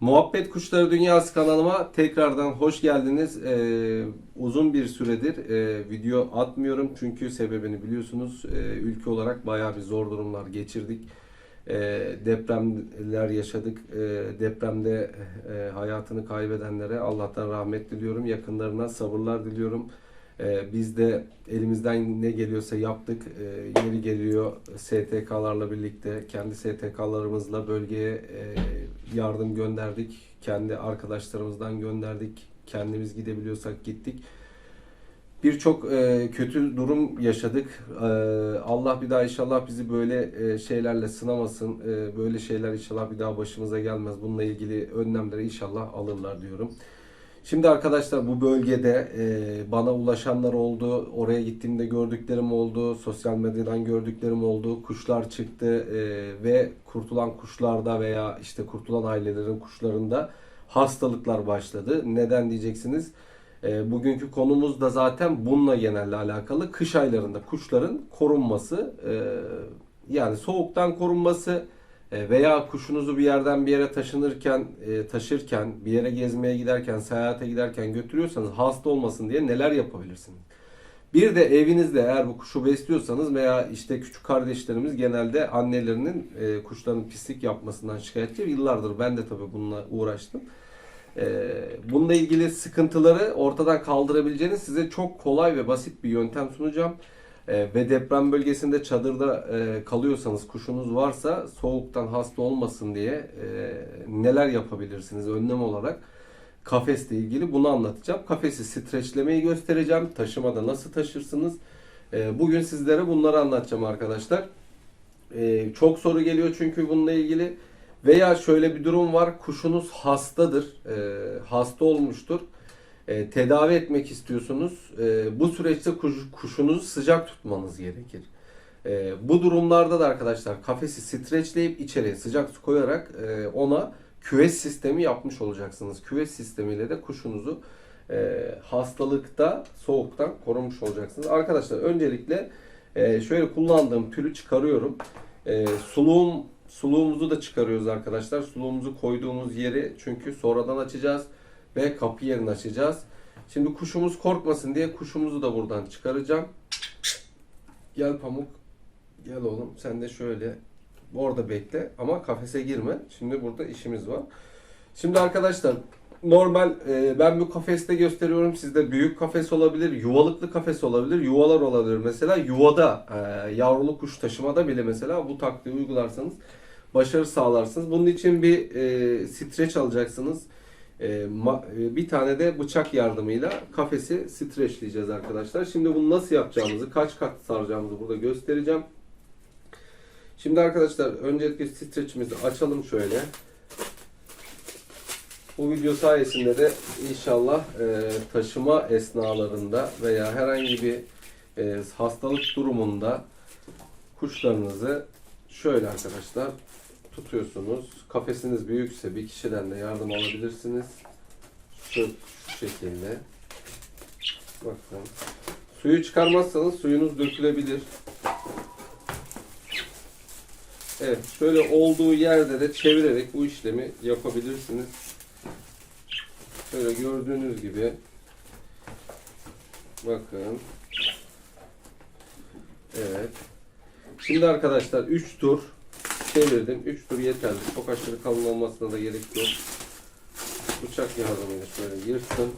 Muhabbet Kuşları Dünyası kanalıma tekrardan hoş geldiniz. Ee, uzun bir süredir e, video atmıyorum çünkü sebebini biliyorsunuz. Ee, ülke olarak bayağı bir zor durumlar geçirdik. Ee, depremler yaşadık. Ee, depremde e, hayatını kaybedenlere Allah'tan rahmet diliyorum. Yakınlarına sabırlar diliyorum. Ee, biz de elimizden ne geliyorsa yaptık. Ee, yeri geliyor STK'larla birlikte, kendi STK'larımızla bölgeye e, yardım gönderdik. Kendi arkadaşlarımızdan gönderdik. Kendimiz gidebiliyorsak gittik. Birçok e, kötü durum yaşadık. E, Allah bir daha inşallah bizi böyle e, şeylerle sınamasın. E, böyle şeyler inşallah bir daha başımıza gelmez. Bununla ilgili önlemleri inşallah alırlar diyorum. Şimdi arkadaşlar bu bölgede e, bana ulaşanlar oldu. Oraya gittiğimde gördüklerim oldu. Sosyal medyadan gördüklerim oldu. Kuşlar çıktı e, ve kurtulan kuşlarda veya işte kurtulan ailelerin kuşlarında hastalıklar başladı. Neden diyeceksiniz? E, bugünkü konumuz da zaten bununla genelde alakalı. Kış aylarında kuşların korunması, e, yani soğuktan korunması veya kuşunuzu bir yerden bir yere taşınırken, e, taşırken, bir yere gezmeye giderken, seyahate giderken götürüyorsanız hasta olmasın diye neler yapabilirsiniz? Bir de evinizde eğer bu kuşu besliyorsanız veya işte küçük kardeşlerimiz genelde annelerinin e, kuşların pislik yapmasından şikayetçi. Yıllardır ben de tabii bununla uğraştım. Bununla ilgili sıkıntıları ortadan kaldırabileceğiniz size çok kolay ve basit bir yöntem sunacağım. Ee, Ve deprem bölgesinde çadırda e, kalıyorsanız, kuşunuz varsa soğuktan hasta olmasın diye e, neler yapabilirsiniz önlem olarak kafesle ilgili bunu anlatacağım. Kafesi streçlemeyi göstereceğim. Taşımada nasıl taşırsınız? Ee, Bugün sizlere bunları anlatacağım arkadaşlar. Ee, çok soru geliyor çünkü bununla ilgili. Veya şöyle bir durum var. Kuşunuz hastadır. e, hasta olmuştur. E, tedavi etmek istiyorsunuz. E, bu süreçte kuş, kuşunuzu sıcak tutmanız gerekir. E, bu durumlarda da arkadaşlar kafesi streçleyip içeriye sıcak su koyarak e, ona küves sistemi yapmış olacaksınız. Küves sistemiyle de kuşunuzu e, hastalıkta, soğuktan korumuş olacaksınız. Arkadaşlar öncelikle e, şöyle kullandığım tülü çıkarıyorum. E, suluğum Suluğumuzu da çıkarıyoruz arkadaşlar. Suluğumuzu koyduğumuz yeri çünkü sonradan açacağız ve kapı yerini açacağız. Şimdi kuşumuz korkmasın diye kuşumuzu da buradan çıkaracağım. Gel Pamuk. Gel oğlum sen de şöyle orada bekle ama kafese girme. Şimdi burada işimiz var. Şimdi arkadaşlar normal e, ben bu kafeste gösteriyorum. Sizde büyük kafes olabilir, yuvalıklı kafes olabilir, yuvalar olabilir. Mesela yuvada e, yavrulu kuş taşımada bile mesela bu taktiği uygularsanız başarı sağlarsınız. Bunun için bir e, streç alacaksınız. E, ma- e, bir tane de bıçak yardımıyla kafesi streçleyeceğiz arkadaşlar. Şimdi bunu nasıl yapacağımızı, kaç kat saracağımızı burada göstereceğim. Şimdi arkadaşlar öncelikle streçimizi açalım şöyle. Bu video sayesinde de inşallah e, taşıma esnalarında veya herhangi bir e, hastalık durumunda kuşlarınızı şöyle arkadaşlar tutuyorsunuz. Kafesiniz büyükse bir kişiden de yardım alabilirsiniz. Şu, şekilde. Bakın. Suyu çıkarmazsanız suyunuz dökülebilir. Evet, şöyle olduğu yerde de çevirerek bu işlemi yapabilirsiniz. Şöyle gördüğünüz gibi bakın. Evet. Şimdi arkadaşlar 3 tur çevirdim. 3 tur yeterli. Çok aşırı kalın olmasına da gerek yok. Bıçak yardımıyla şöyle yırttım.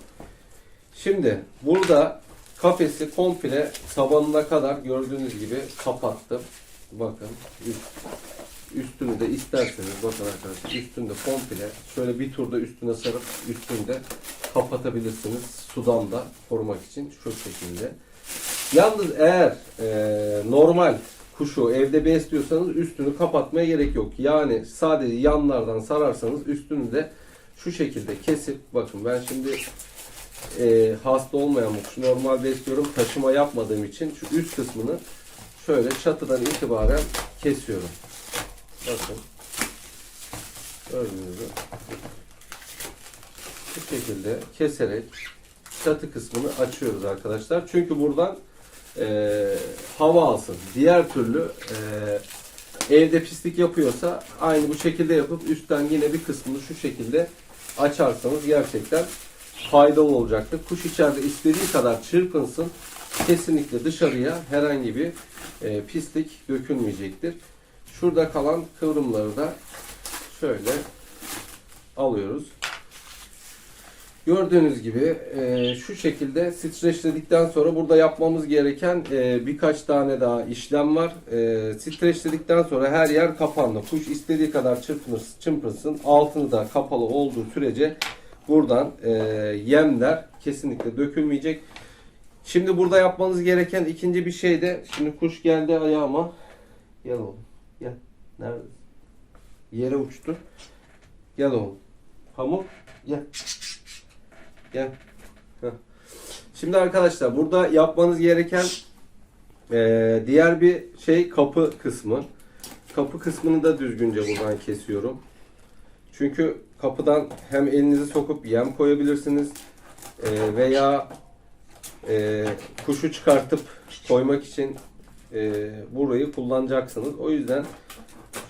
Şimdi burada kafesi komple tabanına kadar gördüğünüz gibi kapattım. Bakın üst, üstünü de isterseniz bakın arkadaşlar üstünde komple şöyle bir turda üstüne sarıp üstünde kapatabilirsiniz. Sudan da korumak için şu şekilde. Yalnız eğer e, normal kuşu evde besliyorsanız üstünü kapatmaya gerek yok. Yani sadece yanlardan sararsanız üstünü de şu şekilde kesip bakın ben şimdi e, hasta olmayan bu kuşu normal besliyorum. Taşıma yapmadığım için şu üst kısmını şöyle çatıdan itibaren kesiyorum. Bakın. Gördüğünüz gibi. Bu şekilde keserek çatı kısmını açıyoruz arkadaşlar. Çünkü buradan e, hava alsın. Diğer türlü e, evde pislik yapıyorsa aynı bu şekilde yapıp üstten yine bir kısmını şu şekilde açarsanız gerçekten faydalı olacaktır. Kuş içeride istediği kadar çırpınsın. Kesinlikle dışarıya herhangi bir e, pislik dökülmeyecektir. Şurada kalan kıvrımları da şöyle alıyoruz. Gördüğünüz gibi e, şu şekilde streçledikten sonra burada yapmamız gereken e, birkaç tane daha işlem var. E, streçledikten sonra her yer kapandı. Kuş istediği kadar çırpınır, çırpınsın. Altını da kapalı olduğu sürece buradan e, yemler kesinlikle dökülmeyecek. Şimdi burada yapmanız gereken ikinci bir şey de şimdi kuş geldi ayağıma. Gel oğlum. Gel. Nerede? Yere uçtu. Gel oğlum. Pamuk. Gel. Gel. Şimdi arkadaşlar burada yapmanız gereken eee, diğer bir şey kapı kısmı. Kapı kısmını da düzgünce buradan kesiyorum. Çünkü kapıdan hem elinizi sokup yem koyabilirsiniz eee, veya eee, kuşu çıkartıp koymak için eee, burayı kullanacaksınız. O yüzden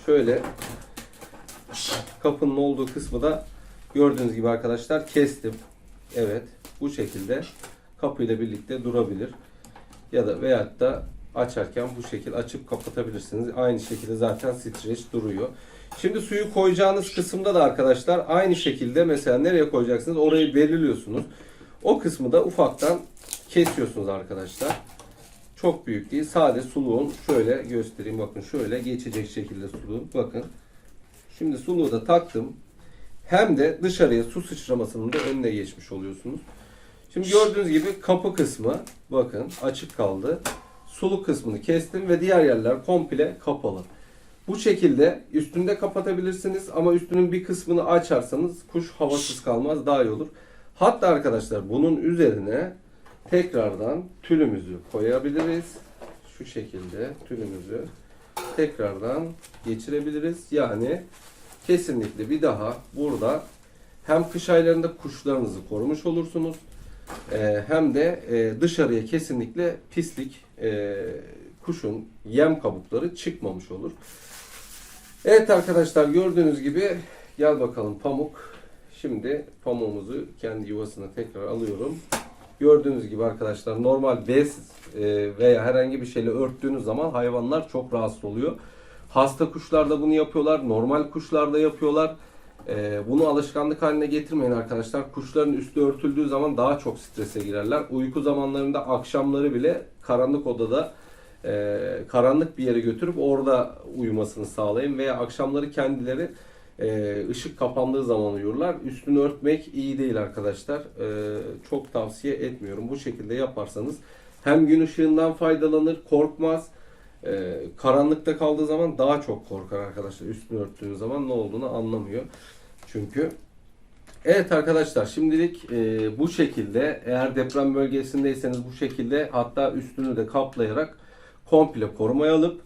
şöyle kapının olduğu kısmı da gördüğünüz gibi arkadaşlar kestim. Evet bu şekilde kapıyla birlikte durabilir. Ya da veyahut da açarken bu şekil açıp kapatabilirsiniz. Aynı şekilde zaten streç duruyor. Şimdi suyu koyacağınız kısımda da arkadaşlar aynı şekilde mesela nereye koyacaksınız orayı belirliyorsunuz. O kısmı da ufaktan kesiyorsunuz arkadaşlar. Çok büyük değil. Sade suluğun şöyle göstereyim bakın şöyle geçecek şekilde suluğun. Bakın. Şimdi suluğu da taktım. Hem de dışarıya su sıçramasının da önüne geçmiş oluyorsunuz. Şimdi gördüğünüz gibi kapı kısmı bakın açık kaldı. Suluk kısmını kestim ve diğer yerler komple kapalı. Bu şekilde üstünde kapatabilirsiniz ama üstünün bir kısmını açarsanız kuş havasız kalmaz daha iyi olur. Hatta arkadaşlar bunun üzerine tekrardan tülümüzü koyabiliriz. Şu şekilde tülümüzü tekrardan geçirebiliriz. Yani kesinlikle bir daha burada hem kış aylarında kuşlarınızı korumuş olursunuz e, hem de e, dışarıya kesinlikle pislik e, kuşun yem kabukları çıkmamış olur. Evet arkadaşlar gördüğünüz gibi gel bakalım pamuk. Şimdi pamuğumuzu kendi yuvasına tekrar alıyorum. Gördüğünüz gibi arkadaşlar normal bez veya herhangi bir şeyle örttüğünüz zaman hayvanlar çok rahatsız oluyor. Hasta kuşlar da bunu yapıyorlar. Normal kuşlar da yapıyorlar. E, bunu alışkanlık haline getirmeyin arkadaşlar. Kuşların üstü örtüldüğü zaman daha çok strese girerler. Uyku zamanlarında akşamları bile karanlık odada e, karanlık bir yere götürüp orada uyumasını sağlayın. Veya akşamları kendileri e, ışık kapandığı zaman uyurlar. Üstünü örtmek iyi değil arkadaşlar. E, çok tavsiye etmiyorum. Bu şekilde yaparsanız hem gün ışığından faydalanır, korkmaz. Ee, karanlıkta kaldığı zaman daha çok korkar arkadaşlar. Üstünü örttüğünüz zaman ne olduğunu anlamıyor. Çünkü Evet arkadaşlar şimdilik e, bu şekilde eğer deprem bölgesindeyseniz bu şekilde hatta üstünü de kaplayarak komple korumaya alıp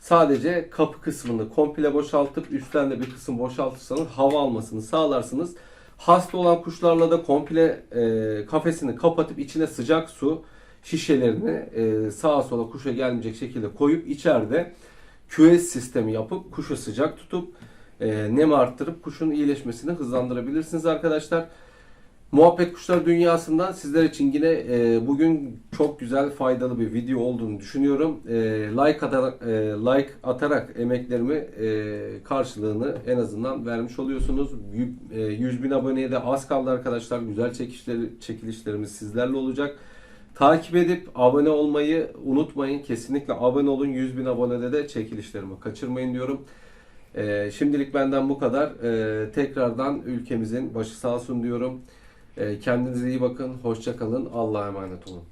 sadece kapı kısmını komple boşaltıp üstten de bir kısım boşaltırsanız hava almasını sağlarsınız. Hasta olan kuşlarla da komple e, kafesini kapatıp içine sıcak su şişelerini e, sağa sola kuşa gelmeyecek şekilde koyup içeride küves sistemi yapıp kuşu sıcak tutup e, nem arttırıp kuşun iyileşmesini hızlandırabilirsiniz arkadaşlar. Muhabbet Kuşlar Dünyası'ndan sizler için yine e, bugün çok güzel faydalı bir video olduğunu düşünüyorum. E, like atarak, e, like atarak emeklerimi e, karşılığını en azından vermiş oluyorsunuz. Yü- e, 100 bin aboneye de az kaldı arkadaşlar. Güzel çekişleri, çekilişlerimiz sizlerle olacak. Takip edip abone olmayı unutmayın. Kesinlikle abone olun. 100 bin abonede de çekilişlerimi kaçırmayın diyorum. Ee, şimdilik benden bu kadar. Ee, tekrardan ülkemizin başı sağ olsun diyorum. Ee, kendinize iyi bakın. Hoşça kalın. Allah'a emanet olun.